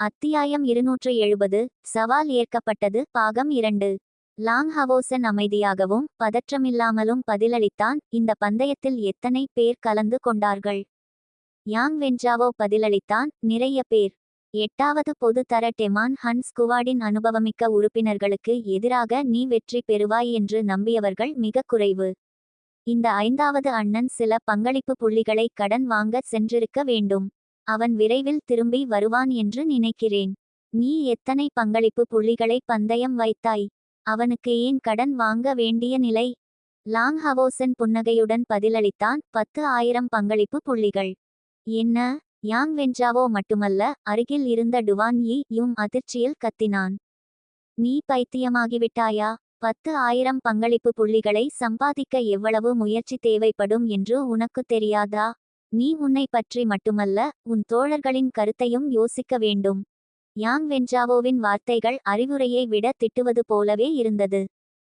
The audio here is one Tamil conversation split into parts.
அத்தியாயம் இருநூற்று எழுபது. சவால் ஏற்கப்பட்டது. பாகம் இரண்டு. லாங் ஹவோசன் அமைதியாகவும் பதற்றமில்லாமலும் பதிலளித்தான். இந்த பந்தயத்தில் எத்தனை பேர் கலந்து கொண்டார்கள்? யாங் வென்ஜாவோ பதிலளித்தான். நிறைய பேர். எட்டாவது பொது தர டெமான் ஹன் ஸ்குவாடின் அனுபவமிக்க உறுப்பினர்களுக்கு எதிராக நீ வெற்றி பெறுவாய் என்று நம்பியவர்கள் மிக குறைவு. இந்த ஐந்தாவது அண்ணன் சில பங்களிப்பு புள்ளிகளை கடன் வாங்க சென்றிருக்க வேண்டும். அவன் விரைவில் திரும்பி வருவான் என்று நினைக்கிறேன். நீ எத்தனை பங்களிப்பு புள்ளிகளை பந்தயம் வைத்தாய்? அவனுக்கு ஏன் கடன் வாங்க வேண்டிய நிலை? லாங் ஹவோசன் புன்னகையுடன் பதிலளித்தான் பத்து ஆயிரம் பங்களிப்பு புள்ளிகள். என்ன? யாங் வென்ஜாவோ மட்டுமல்ல அருகில் இருந்த டுவான் யி யும் அதிர்ச்சியில் கத்தினான். நீ பைத்தியமாகிவிட்டாயா? பத்து ஆயிரம் பங்களிப்பு புள்ளிகளை சம்பாதிக்க எவ்வளவு முயற்சி தேவைப்படும் என்று உனக்கு தெரியாதா? நீ உன்னை பற்றி மட்டுமல்ல உன் தோழர்களின் கருத்தையும் யோசிக்க வேண்டும். யாங் வென்ஜாவோவின் வார்த்தைகள் அறிவுரையை விட திட்டுவது போலவே இருந்தது.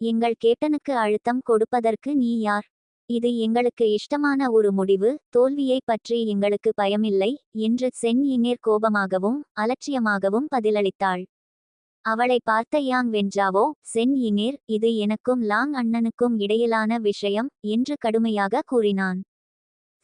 எங்கள் கேப்டனுக்கு அழுத்தம் கொடுப்பதற்கு நீ யார்? இது எங்களுக்கு இஷ்டமான ஒரு முடிவு தோல்வியை பற்றி எங்களுக்கு பயமில்லை என்று சென் இனிர் கோபமாகவும் அலட்சியமாகவும் பதிலளித்தாள். அவளை பார்த்த யாங் வென்ஜாவோ சென் இனிர் இது எனக்கும் லாங் அண்ணனுக்கும் இடையிலான விஷயம் என்று கடுமையாக கூறினான்.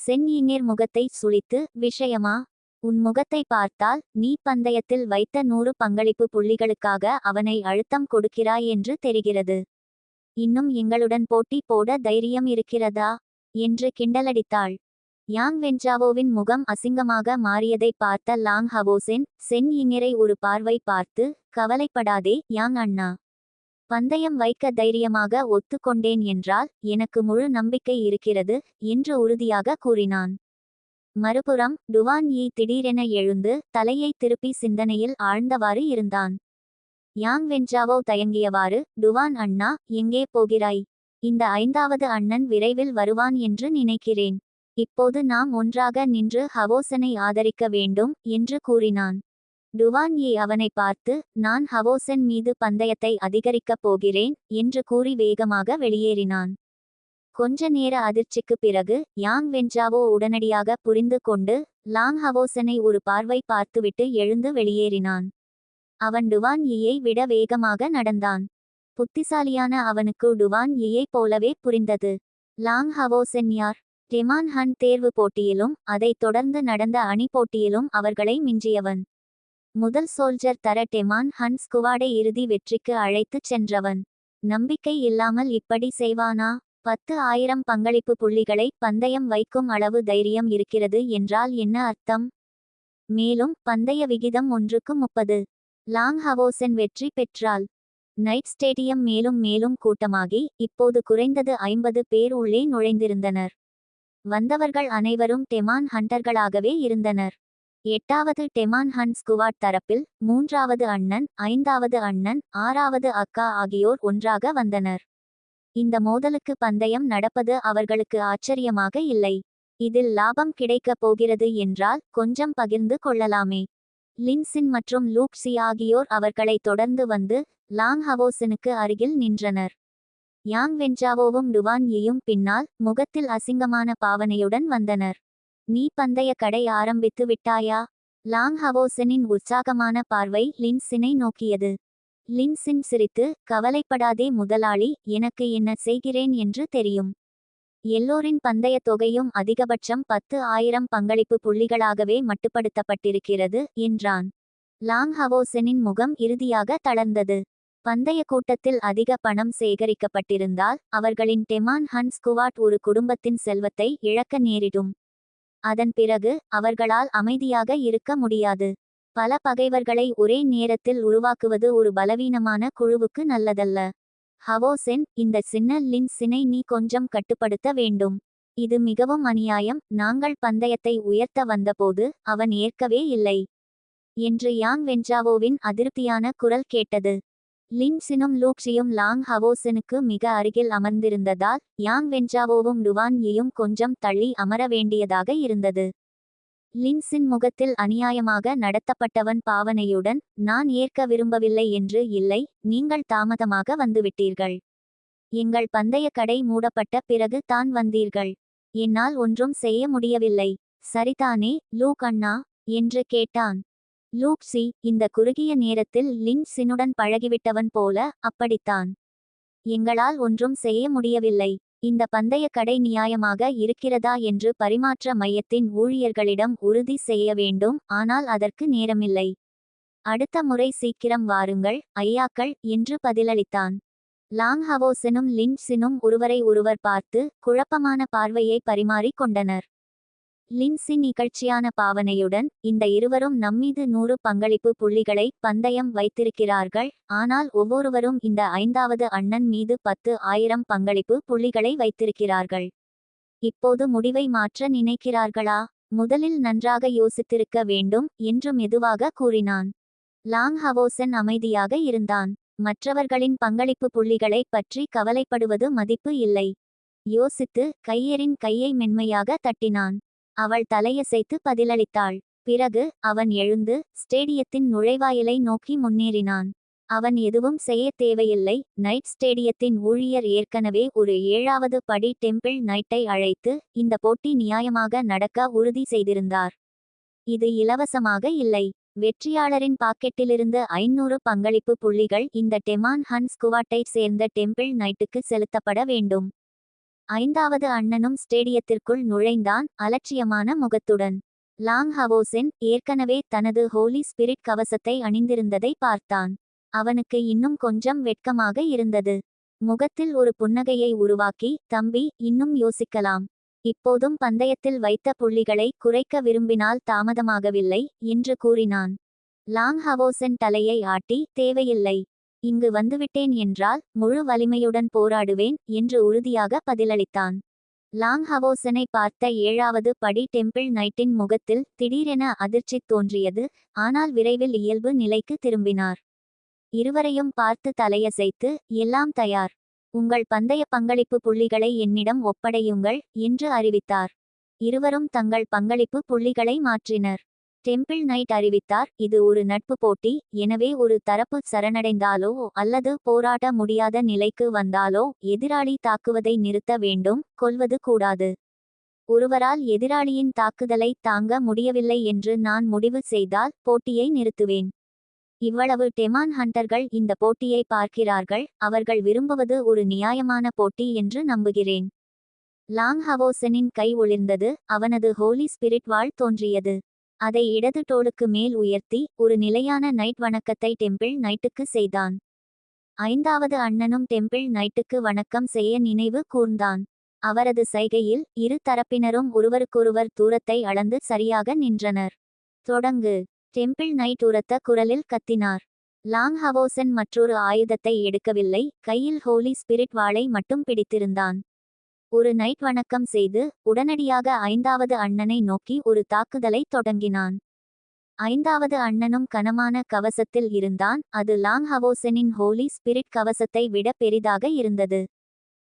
சென் இங்கேர் முகத்தை சுளித்து விஷயமா? உன் முகத்தை பார்த்தால் நீ பந்தயத்தில் வைத்த நூறு பங்களிப்பு புள்ளிகளுக்காக அவனை அழுத்தம் கொடுக்கிறாய் என்று தெரிகிறது. இன்னும் எங்களுடன் போட்டி போட தைரியம் இருக்கிறதா என்று கிண்டலடித்தாள். யாங் வென்ஜாவோவின் முகம் அசிங்கமாக மாறியதை பார்த்த லாங் ஹவோசென் சென் இங்கரை ஒரு பார்வை பார்த்து கவலைப்படாதே யாங் அண்ணா. பந்தயம் வைக்க தைரியமாக ஒத்துக்கொண்டேன் என்றால் எனக்கு முழு நம்பிக்கை இருக்கிறது என்று உறுதியாக கூறினான். மறுபுறம் டுவான் யி திடீரென எழுந்து தலையை திருப்பி சிந்தனையில் ஆழ்ந்தவாறு இருந்தான். யாங் வென்ஜாவோ தயங்கியவாறு டுவான் அண்ணா எங்கே போகிறாய்? இந்த ஐந்தாவது அண்ணன் விரைவில் வருவான் என்று நினைக்கிறேன். இப்போது நாம் ஒன்றாக நின்று ஹவோசனை ஆதரிக்க வேண்டும் என்று கூறினான். டுவான்யி அவனை பார்த்து நான் ஹவோசன் மீது பந்தயத்தை அதிகரிக்கப் போகிறேன் என்று கூறி வேகமாக வெளியேறினான். கொஞ்ச நேர அதிர்ச்சிக்கு பிறகு யாங் வென்ஜாவோ உடனடியாக புரிந்து கொண்டு லாங் ஹவோசனை ஒரு பார்வை பார்த்துவிட்டு எழுந்து வெளியேறினான். அவன் டுவான் விட வேகமாக நடந்தான். புத்திசாலியான அவனுக்கு டுவான் போலவே புரிந்தது. லாங் ஹவோசன் யார்? டெமான் ஹன் தேர்வு போட்டியிலும் அதைத் தொடர்ந்து நடந்த அணி போட்டியிலும் அவர்களை மிஞ்சியவன். முதல் சோல்ஜர் தர டெமான் ஹன் ஸ்குவாடை இறுதி வெற்றிக்கு அழைத்துச் சென்றவன். நம்பிக்கை இல்லாமல் இப்படி செய்வானா? பத்து ஆயிரம் பங்களிப்பு புள்ளிகளை பந்தயம் வைக்கும் அளவு தைரியம் இருக்கிறது என்றால் என்ன அர்த்தம்? மேலும் பந்தய விகிதம் ஒன்றுக்கு முப்பது. லாங் ஹவோசன் வெற்றி பெற்றால் நைட் ஸ்டேடியம் மேலும் மேலும் கூட்டமாகி இப்போது குறைந்தது ஐம்பது பேர் உள்ளே நுழைந்திருந்தனர். வந்தவர்கள் அனைவரும் டெமான் ஹண்டர்களாகவே இருந்தனர். எட்டாவது டெமான் ஹன் ஸ்குவாட் தரப்பில் மூன்றாவது அண்ணன் ஐந்தாவது அண்ணன் ஆறாவது அக்கா ஆகியோர் ஒன்றாக வந்தனர். இந்த மோதலுக்கு பந்தயம் நடப்பது அவர்களுக்கு ஆச்சரியமாக இல்லை. இதில் லாபம் கிடைக்கப் போகிறது என்றால் கொஞ்சம் பகிர்ந்து கொள்ளலாமே. லின்சின் மற்றும் லூப்சி ஆகியோர் அவர்களை தொடர்ந்து வந்து லாங் ஹவோசனுக்கு அருகில் நின்றனர். யாங் வென்ஜாவோவும் டுவான் யியும் பின்னால் முகத்தில் அசிங்கமான பாவனையுடன் வந்தனர். நீ பந்தய கடை ஆரம்பித்து விட்டாயா? லாங் ஹவோசனின் உற்சாகமான பார்வை லின்சினை நோக்கியது. லின்சின் சிரித்து கவலைப்படாதே முதலாளி எனக்கு என்ன செய்கிறேன் என்று தெரியும். எல்லோரின் பந்தய தொகையும் அதிகபட்சம் பத்து ஆயிரம் பங்களிப்பு புள்ளிகளாகவே மட்டுப்படுத்தப்பட்டிருக்கிறது என்றான். லாங் ஹவோசனின் முகம் இறுதியாக தளர்ந்தது. பந்தய கூட்டத்தில் அதிக பணம் சேகரிக்கப்பட்டிருந்தால் அவர்களின் டெமான் ஹன் ஸ்குவாட் ஒரு குடும்பத்தின் செல்வத்தை இழக்க நேரிடும். அதன் பிறகு அவர்களால் அமைதியாக இருக்க முடியாது. பல பகைவர்களை ஒரே நேரத்தில் உருவாக்குவது ஒரு பலவீனமான குழுவுக்கு நல்லதல்ல. ஹவோசென் இந்த சின்ன லின்சினை நீ கொஞ்சம் கட்டுப்படுத்த வேண்டும். இது மிகவும் அநியாயம் நாங்கள் பந்தயத்தை உயர்த்த வந்தபோது அவன் ஏற்கவே இல்லை. என்று யாங் வென்ஜாவோவின் அதிருப்தியான குரல் கேட்டது. லின்சினும் லூக்ஷியும் லாங் ஹவோசனுக்கு மிக அருகில் அமர்ந்திருந்ததால் யாங் வென்ஜாவோவும் டுவான் யியும் கொஞ்சம் தள்ளி அமர வேண்டியதாக இருந்தது. லின்சின் முகத்தில் அநியாயமாக நடத்தப்பட்டவன் பாவனையுடன் நான் ஏற்க விரும்பவில்லை என்று இல்லை நீங்கள் தாமதமாக வந்துவிட்டீர்கள். எங்கள் பந்தய கடை மூடப்பட்ட பிறகு தான் வந்தீர்கள். என்னால் ஒன்றும் செய்ய முடியவில்லை. சரிதானே லூக் அண்ணா என்று கேட்டான். லூப்சி இந்த குறுகிய நேரத்தில் லின்சினுடன் பழகிவிட்டவன் போல அப்படித்தான். எங்களால் ஒன்றும் செய்ய முடியவில்லை. இந்த பந்தய கடை நியாயமாக இருக்கிறதா என்று பரிமாற்ற மையத்தின் ஊழியர்களிடம் உறுதி செய்ய வேண்டும் ஆனால் அதற்கு நேரமில்லை. அடுத்த முறை சீக்கிரம் வாருங்கள் ஐயாக்கள் என்று பதிலளித்தான். லாங் ஹவோசனும் லின்சினும் ஒருவரை ஒருவர் பார்த்து குழப்பமான பார்வையை பரிமாறிக் கொண்டனர். லின்சி நிகழ்ச்சியான பாவனையுடன் இந்த இருவரும் நம்மீது நூறு பங்களிப்பு புள்ளிகளை பந்தயம் வைத்திருக்கிறார்கள். ஆனால் ஒவ்வொருவரும் இந்த ஐந்தாவது அண்ணன் மீது பத்து ஆயிரம் பங்களிப்பு புள்ளிகளை வைத்திருக்கிறார்கள். இப்போது முடிவை மாற்ற நினைக்கிறார்களா? முதலில் நன்றாக யோசித்திருக்க வேண்டும் என்று மெதுவாக கூறினான். லாங் ஹவோசன் அமைதியாக இருந்தான். மற்றவர்களின் பங்களிப்பு புள்ளிகளை பற்றி கவலைப்படுவது மதிப்பு இல்லை. யோசித்து கையரின் கையை மென்மையாக தட்டினான். அவள் தலையசைத்து பதிலளித்தாள். பிறகு அவன் எழுந்து ஸ்டேடியத்தின் நுழைவாயிலை நோக்கி முன்னேறினான். அவன் எதுவும் செய்ய தேவையில்லை. நைட் ஸ்டேடியத்தின் ஊழியர் ஏற்கனவே ஒரு ஏழாவது படி டெம்பிள் நைட்டை அழைத்து இந்த போட்டி நியாயமாக நடக்க உறுதி செய்திருந்தார். இது இலவசமாக இல்லை. வெற்றியாளரின் பாக்கெட்டிலிருந்து ஐநூறு பங்களிப்பு புள்ளிகள் இந்த டெமான் ஹன் ஸ்குவாட்டை சேர்ந்த டெம்பிள் நைட்டுக்கு செலுத்தப்பட வேண்டும். ஐந்தாவது அண்ணனும் ஸ்டேடியத்திற்குள் நுழைந்தான் அலட்சியமான முகத்துடன். லாங் ஹவோசென் ஏற்கனவே தனது ஹோலி ஸ்பிரிட் கவசத்தை அணிந்திருந்ததை பார்த்தான். அவனுக்கு இன்னும் கொஞ்சம் வெட்கமாக இருந்தது. முகத்தில் ஒரு புன்னகையை உருவாக்கி தம்பி இன்னும் யோசிக்கலாம். இப்போதும் பந்தயத்தில் வைத்த புள்ளிகளை குறைக்க விரும்பினால் தாமதமாகவில்லை என்று கூறினான். லாங் ஹவோசென் தலையை ஆட்டி தேவையில்லை. இங்கு வந்துவிட்டேன் என்றால் முழு வலிமையுடன் போராடுவேன் என்று உறுதியாக பதிலளித்தான். லாங் ஹவோசனை பார்த்த ஏழாவது படி டெம்பிள் நைட்டின் முகத்தில் திடீரென அதிர்ச்சி தோன்றியது ஆனால் விரைவில் இயல்பு நிலைக்கு திரும்பினார். இருவரையும் பார்த்து தலையசைத்து எல்லாம் தயார். உங்கள் பந்தய பங்களிப்பு புள்ளிகளை என்னிடம் ஒப்படையுங்கள் என்று அறிவித்தார். இருவரும் தங்கள் பங்களிப்பு புள்ளிகளை மாற்றினர். டெம்பிள் நைட் அறிவித்தார் இது ஒரு நட்பு போட்டி எனவே ஒரு தரப்பு சரணடைந்தாலோ அல்லது போராட முடியாத நிலைக்கு வந்தாலோ எதிராளி தாக்குவதை நிறுத்த வேண்டும் கொல்வது கூடாது. ஒருவரால் எதிராளியின் தாக்குதலை தாங்க முடியவில்லை என்று நான் முடிவு செய்தால் போட்டியை நிறுத்துவேன். இவ்வளவு டெமான் ஹண்டர்கள் இந்த போட்டியை பார்க்கிறார்கள் அவர்கள் விரும்புவது ஒரு நியாயமான போட்டி என்று நம்புகிறேன். லாங் ஹவோசனின் கை ஒளிர்ந்தது அவனது ஹோலி ஸ்பிரிட் வாழ் தோன்றியது. அதை இடது தோளுக்கு மேல் உயர்த்தி ஒரு நிலையான நைட் வணக்கத்தை டெம்பிள் நைட்டுக்கு செய்தான். ஐந்தாவது அண்ணனும் டெம்பிள் நைட்டுக்கு வணக்கம் செய்ய நினைவு கூர்ந்தான். அவரது சைகையில் இரு தரப்பினரும் ஒருவருக்கொருவர் தூரத்தை அளந்து சரியாக நின்றனர். தொடங்கு. டெம்பிள் நைட் உரத்த குரலில் கத்தினார். லாங் ஹவோசன் மற்றொரு ஆயுதத்தை எடுக்கவில்லை. கையில் ஹோலி ஸ்பிரிட் வாளை மட்டும் பிடித்திருந்தான். ஒரு நைட் வணக்கம் செய்து உடனடியாக ஐந்தாவது அண்ணனை நோக்கி ஒரு தாக்குதலை தொடங்கினான். ஐந்தாவது அண்ணனும் கனமான கவசத்தில் இருந்தான். அது லாங் ஹவோசனின் ஹோலி ஸ்பிரிட் கவசத்தை விட பெரிதாக இருந்தது.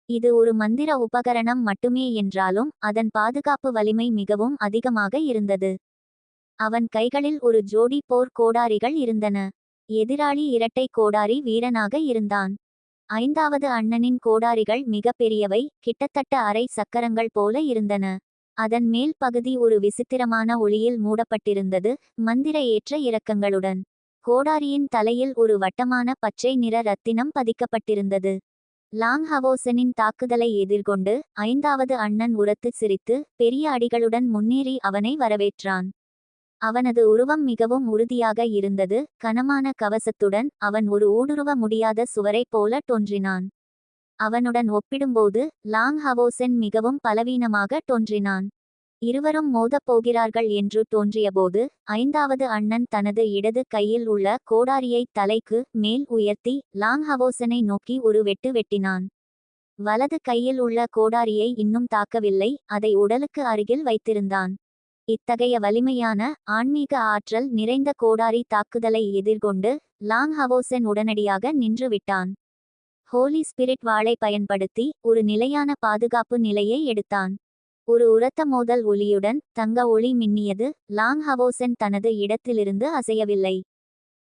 இது ஒரு மந்திர உபகரணம் மட்டுமே என்றாலும் அதன் பாதுகாப்பு வலிமை மிகவும் அதிகமாக இருந்தது. அவன் கைகளில் ஒரு ஜோடி போர் கோடாரிகள் இருந்தன. எதிராளி இரட்டை கோடாரி வீரனாக இருந்தான். ஐந்தாவது அண்ணனின் கோடாரிகள் மிக பெரியவை கிட்டத்தட்ட அரை சக்கரங்கள் போல இருந்தன. அதன் மேல் பகுதி ஒரு விசித்திரமான ஒளியில் மூடப்பட்டிருந்தது மந்திர ஏற்ற இறக்கங்களுடன் கோடாரியின் தலையில் ஒரு வட்டமான பச்சை நிற ரத்தினம் பதிக்கப்பட்டிருந்தது. லாங் ஹவோசனின் தாக்குதலை எதிர்கொண்டு ஐந்தாவது அண்ணன் உரத்து சிரித்து பெரிய அடிகளுடன் முன்னேறி அவனை வரவேற்றான். அவனது உருவம் மிகவும் உறுதியாக இருந்தது. கனமான கவசத்துடன் அவன் ஒரு ஊடுருவ முடியாத சுவரைப் போல தோன்றினான். அவனுடன் ஒப்பிடும்போது லாங் ஹவோசென் மிகவும் பலவீனமாக தோன்றினான். இருவரும் மோதப் போகிறார்கள் என்று தோன்றியபோது ஐந்தாவது அண்ணன் தனது இடது கையில் உள்ள கோடாரியை தலைக்கு மேல் உயர்த்தி லாங் ஹவோசனை நோக்கி ஒரு வெட்டு வெட்டினான். வலது கையில் உள்ள கோடாரியை இன்னும் தாக்கவில்லை அதை உடலுக்கு அருகில் வைத்திருந்தான். இத்தகைய வலிமையான ஆன்மீக ஆற்றல் நிறைந்த கோடாரி தாக்குதலை எதிர்கொண்டு லாங் ஹவோசென் உடனடியாக நின்றுவிட்டான் ஹோலி ஸ்பிரிட் வாளை பயன்படுத்தி ஒரு நிலையான பாதுகாப்பு நிலையை எடுத்தான். ஒரு உரத்த மோதல் ஒளியுடன் தங்க ஒளி மின்னியது லாங் ஹவோசென் தனது இடத்திலிருந்து அசையவில்லை.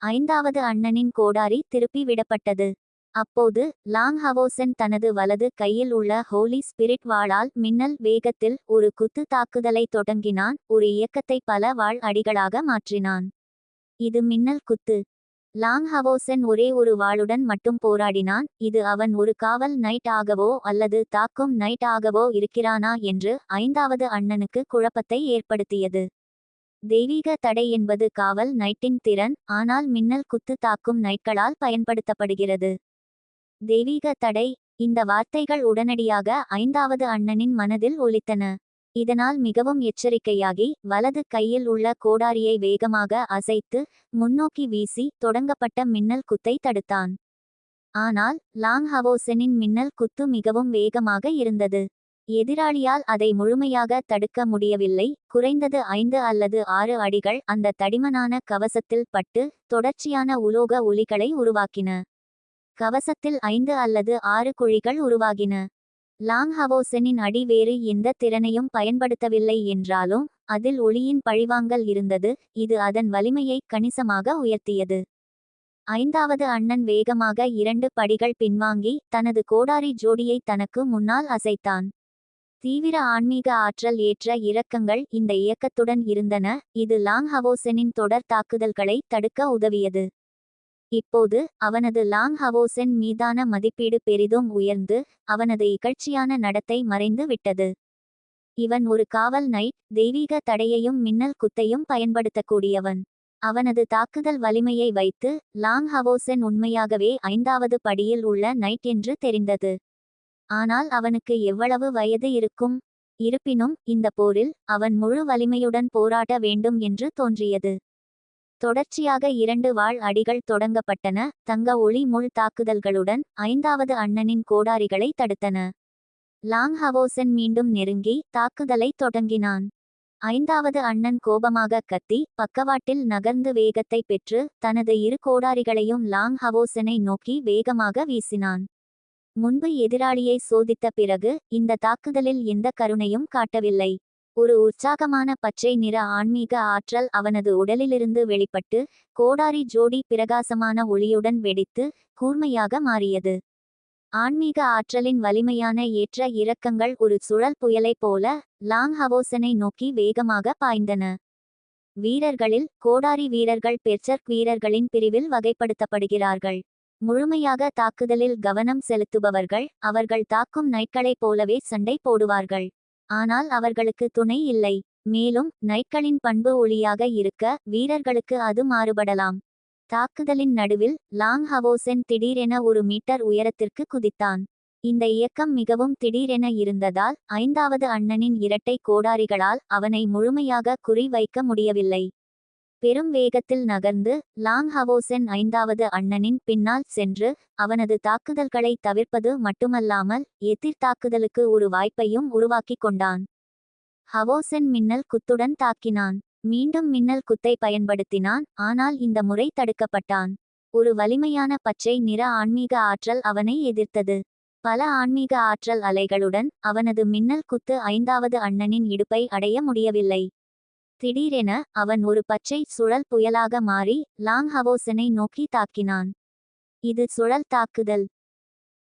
ஐந்தாவது அண்ணனின் கோடாரி திருப்பி விடப்பட்டது. அப்போது லாங் ஹவோசன் தனது வலது கையில் உள்ள ஹோலி ஸ்பிரிட் வாளால் மின்னல் வேகத்தில் ஒரு குத்து தாக்குதலை தொடங்கினான். ஒரு இயக்கத்தை பல வாழ் அடிகளாக மாற்றினான். இது மின்னல் குத்து. லாங் ஹவோசன் ஒரே ஒரு வாளுடன் மட்டும் போராடினான். இது அவன் ஒரு காவல் நைட் ஆகவோ அல்லது தாக்கும் நைட் ஆகவோ இருக்கிறானா என்று ஐந்தாவது அண்ணனுக்கு குழப்பத்தை ஏற்படுத்தியது. தெய்வீக தடை என்பது காவல் நைட்டின் திறன் ஆனால் மின்னல் குத்து தாக்கும் நைட்களால் பயன்படுத்தப்படுகிறது. தெய்வீக தடை. இந்த வார்த்தைகள் உடனடியாக ஐந்தாவது அண்ணனின் மனதில் ஒலித்தன. இதனால் மிகவும் எச்சரிக்கையாகி வலது கையில் உள்ள கோடாரியை வேகமாக அசைத்து முன்னோக்கி வீசி தொடங்கப்பட்ட மின்னல் குத்தை தடுத்தான். ஆனால் லாங் ஹவோசனின் மின்னல் குத்து மிகவும் வேகமாக இருந்தது. எதிராளியால் அதை முழுமையாக தடுக்க முடியவில்லை. குறைந்தது ஐந்து அல்லது ஆறு அடிகள் அந்த தடிமனான கவசத்தில் பட்டு தொடர்ச்சியான உலோக ஒலிகளை உருவாக்கின. கவசத்தில் ஐந்து அல்லது ஆறு குழிகள் உருவாகின. லாங் ஹவோசனின் அடி வேறு எந்த திறனையும் பயன்படுத்தவில்லை என்றாலும் அதில் ஒளியின் பழிவாங்கல் இருந்தது இது அதன் வலிமையை கணிசமாக உயர்த்தியது. ஐந்தாவது அண்ணன் வேகமாக இரண்டு படிகள் பின்வாங்கி தனது கோடாரி ஜோடியை தனக்கு முன்னால் அசைத்தான். தீவிர ஆன்மீக ஆற்றல் ஏற்ற இறக்கங்கள் இந்த இயக்கத்துடன் இருந்தன இது லாங் ஹவோசனின் தொடர் தாக்குதல்களை தடுக்க உதவியது. இப்போது அவனது லாங் ஹவோசென் மீதான மதிப்பீடு பெரிதும் உயர்ந்து அவனது இகழ்ச்சியான நடத்தை மறைந்து விட்டது. இவன் ஒரு காவல் நைட் தெய்வீக தடையையும் மின்னல் குத்தையும் பயன்படுத்தக்கூடியவன். அவனது தாக்குதல் வலிமையை வைத்து லாங் ஹவோசென் உண்மையாகவே ஐந்தாவது படியில் உள்ள நைட் என்று தெரிந்தது. ஆனால் அவனுக்கு எவ்வளவு வயது இருக்கும்? இருப்பினும் இந்த போரில் அவன் முழு வலிமையுடன் போராட வேண்டும் என்று தோன்றியது. தொடர்ச்சியாக இரண்டு வாழ் அடிகள் தொடங்கப்பட்டன. தங்க ஒளி முள் தாக்குதல்களுடன் ஐந்தாவது அண்ணனின் கோடாரிகளை தடுத்தன. லாங் ஹவோசன் மீண்டும் நெருங்கி தாக்குதலை தொடங்கினான். ஐந்தாவது அண்ணன் கோபமாக கத்தி பக்கவாட்டில் நகர்ந்து வேகத்தை பெற்று தனது இரு கோடாரிகளையும் லாங் ஹவோசனை நோக்கி வேகமாக வீசினான். முன்பு எதிராளியை சோதித்த பிறகு இந்த தாக்குதலில் எந்த கருணையும் காட்டவில்லை. ஒரு உற்சாகமான பச்சை நிற ஆன்மீக ஆற்றல் அவனது உடலிலிருந்து வெளிப்பட்டு கோடாரி ஜோடி பிரகாசமான ஒளியுடன் வெடித்து கூர்மையாக மாறியது. ஆன்மீக ஆற்றலின் வலிமையான ஏற்ற இறக்கங்கள் ஒரு சுழல் புயலைப் போல லாங் ஹவோசனை நோக்கி வேகமாக பாய்ந்தன. வீரர்களில் கோடாரி வீரர்கள் பெர்ச்சர்க் வீரர்களின் பிரிவில் வகைப்படுத்தப்படுகிறார்கள். முழுமையாக தாக்குதலில் கவனம் செலுத்துபவர்கள் அவர்கள் தாக்கும் நைட்களைப் போலவே சண்டை போடுவார்கள். ஆனால் அவர்களுக்கு துணை இல்லை. மேலும் நைட்களின் பண்பு ஒளியாக இருக்க வீரர்களுக்கு அது மாறுபடலாம். தாக்குதலின் நடுவில் லாங் ஹவோசென் திடீரென ஒரு மீட்டர் உயரத்திற்கு குதித்தான். இந்த இயக்கம் மிகவும் திடீரென இருந்ததால் ஐந்தாவது அண்ணனின் இரட்டை கோடாரிகளால் அவனை முழுமையாக குறி வைக்க முடியவில்லை. பெரும் வேகத்தில் நகர்ந்து லாங் ஹவோசென் ஐந்தாவது அண்ணனின் பின்னால் சென்று அவனது தாக்குதல்களை தவிர்ப்பது மட்டுமல்லாமல் எதிர் தாக்குதலுக்கு ஒரு வாய்ப்பையும் உருவாக்கிக் கொண்டான். ஹவோசென் மின்னல் குத்துடன் தாக்கினான். மீண்டும் மின்னல் குத்தை பயன்படுத்தினான் ஆனால் இந்த முறை தடுக்கப்பட்டான். ஒரு வலிமையான பச்சை நிற ஆன்மீக ஆற்றல் அவனை எதிர்த்தது. பல ஆன்மீக ஆற்றல் அலைகளுடன் அவனது மின்னல் குத்து ஐந்தாவது அண்ணனின் இடுப்பை அடைய முடியவில்லை. திடீரென அவன் ஒரு பச்சை சுழல் புயலாக மாறி லாங் ஹவோசனை நோக்கி தாக்கினான். இது சுழல் தாக்குதல்.